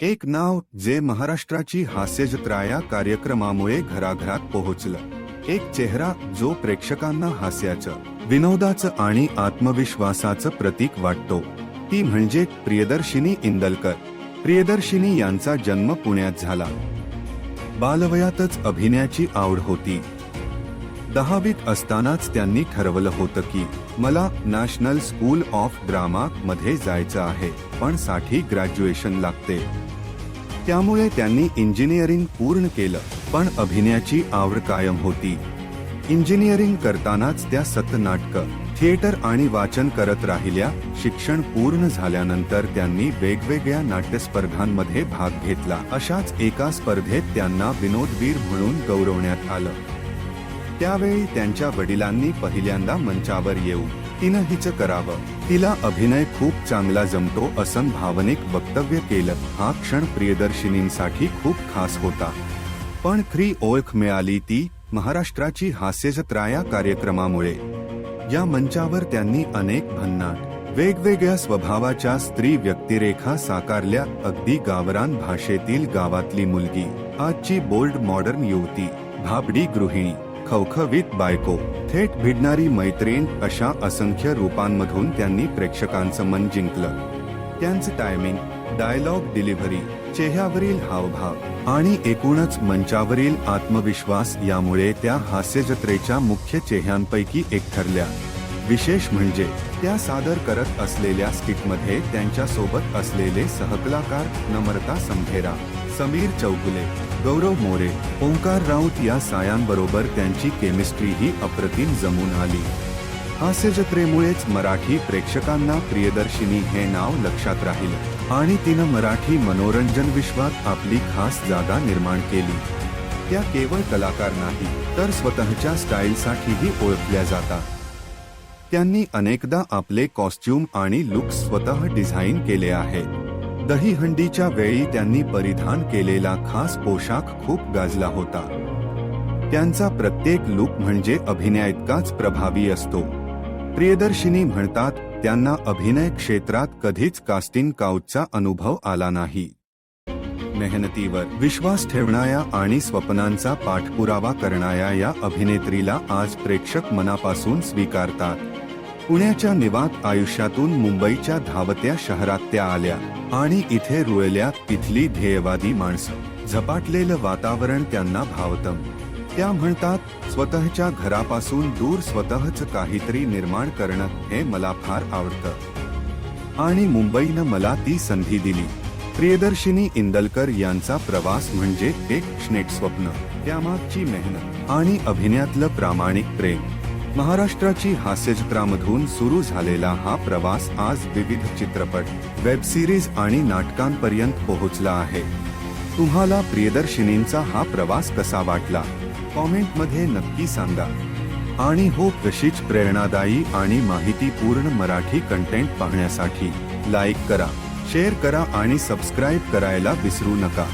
एक नाव जे महाराष्ट्राची हास्यजत्रा या कार्यक्रमामुळे घराघरात पोहोचलं. एक चेहरा जो प्रेक्षकांना हास्याचं विनोदाचं आणि आत्मविश्वासाचं प्रतीक वाटतो. ती म्हणजे प्रियदर्शिनी इंदलकर. प्रियदर्शिनी यांचा जन्म पुण्यात झाला. बालवयातच अभिनयाची आवड होती. दहावीत असतानाच त्यांनी ठरवलं होतं की मला नॅशनल स्कूल ऑफ ड्रामा मध्ये जायचं आहे पण साठी ग्रॅज्युएशन लागते. त्यामुळे त्यांनी इंजिनिअरिंग पूर्ण केलं पण अभिनयाची आवड कायम होती. इंजिनिअरिंग करतानाच त्या सतनाटक थिएटर आणि वाचन करत राहिल्या शिक्षण पूर्ण झाल्यानंतर त्यांनी वेगवेगळ्या नाट्यस्पर्धांमध्ये भाग घेतला अशाच एका स्पर्धेत त्यांना विनोदवीर म्हणून गौरवण्यात आलं. त्यावेळी त्यांच्या वडिलांनी पहिल्यांदा मंचावर येऊन तिनं हिचं करावं. तिला अभिनय खूप चांगला जमतो असं भावनिक वक्तव्य केलं. हा क्षण प्रियदर्शिनींसाठी खूप खास होता. पण खरी ओळख मिळाली ती महाराष्ट्राची हास्यजत्रा या कार्यक्रमामुळे. या मंचावर त्यांनी अनेक भन्नाट वेगवेगळ्या स्वभावाच्या स्त्री व्यक्तिरेखा साकारल्या. अगदी गावरान भाषेतील गावातली मुलगी आजची बोल्ड मॉडर्न युवती भाबडी गृहिणी. खवखवीत बायको. थेट भिडणारी मैत्रीण अशा असंख्य रूपांमधून त्यांनी प्रेक्षकांचं मन जिंकलं. त्यांचं टायमिंग डायलॉग डिलिव्हरी चेहऱ्यावरील हावभाव आणि एकूणच मंचावरील आत्मविश्वास यामुळे त्या हास्यजत्रेच्या मुख्य चेहऱ्यांपैकी एक ठरल्या. विशेष म्हणजे त्या सादर करत असलेल्या स्किटमध्ये त्यांच्यासोबत असलेले सहकलाकार नम्रता संभेरा. समीर चौगुले गौरव मोरे ओंकार राऊत या सायांबरोबर त्यांची केमिस्ट्री ही अप्रतिम जमून आली. हास्यजत्रेमुळेच मराठी प्रेक्षकांना प्रियदर्शिनी हे नाव लक्षात राहिलं आणि तिनं मराठी मनोरंजन विश्वात आपली खास जागा निर्माण केली. त्या केवळ कलाकार नाही तर स्वतःच्या स्टाईलसाठीही ओळखल्या जातात. त्यांनी अनेकदा आपले कॉस्ट्युम आणि लुक स्वतः डिझाईन केले आहेत. दहीहंडीच्या वेळी त्यांनी परिधान केलेला खास पोशाख खूप गाजला होता. त्यांचा प्रत्येक लुक म्हणजे अभिनयाइतकाच प्रभावी असतो. प्रियदर्शिनी म्हणतात त्यांना अभिनय क्षेत्रात कधीच कास्टिंग काउचचा अनुभव आला नाही. मेहनतीवर विश्वास ठेवणाऱ्या आणि स्वप्नांचा पाठपुरावा करणाऱ्या या अभिनेत्रीला आज प्रेक्षक मनापासून स्वीकारतात. पुण्याच्या निवात आयुष्यातून मुंबईच्या धावत्या शहरात त्या आल्या आणि इथे रुळल्या तिथली ध्येयवादी माणसं. झपाटलेलं वातावरण त्यांना भावतं. त्या म्हणतात स्वतःच्या घरापासून दूर स्वतःच काहीतरी निर्माण करणं हे मला फार आवडतं. आणि मुंबईनं मला ती संधी दिली. प्रियदर्शिनी इंदलकर यांचा प्रवास म्हणजे एक स्नेट स्वप्न त्यामागची मेहनत आणि अभिनयातलं प्रामाणिक प्रेम. महाराष्ट्राची हास्यचित्रामधून सुरू झालेला हा प्रवास आज विविध चित्रपट वेबसिरीज आणि नाटकांपर्यंत पोहोचला आहे. तुम्हाला प्रियदर्शिनींचा हा प्रवास कसा वाटला? कॉमेंटमध्ये नक्की सांगा. आणि हो तशीच प्रेरणादायी आणि माहितीपूर्ण मराठी कंटेंट पाहण्यासाठी लाईक करा शेअर करा आणि सबस्क्राईब करायला विसरू नका.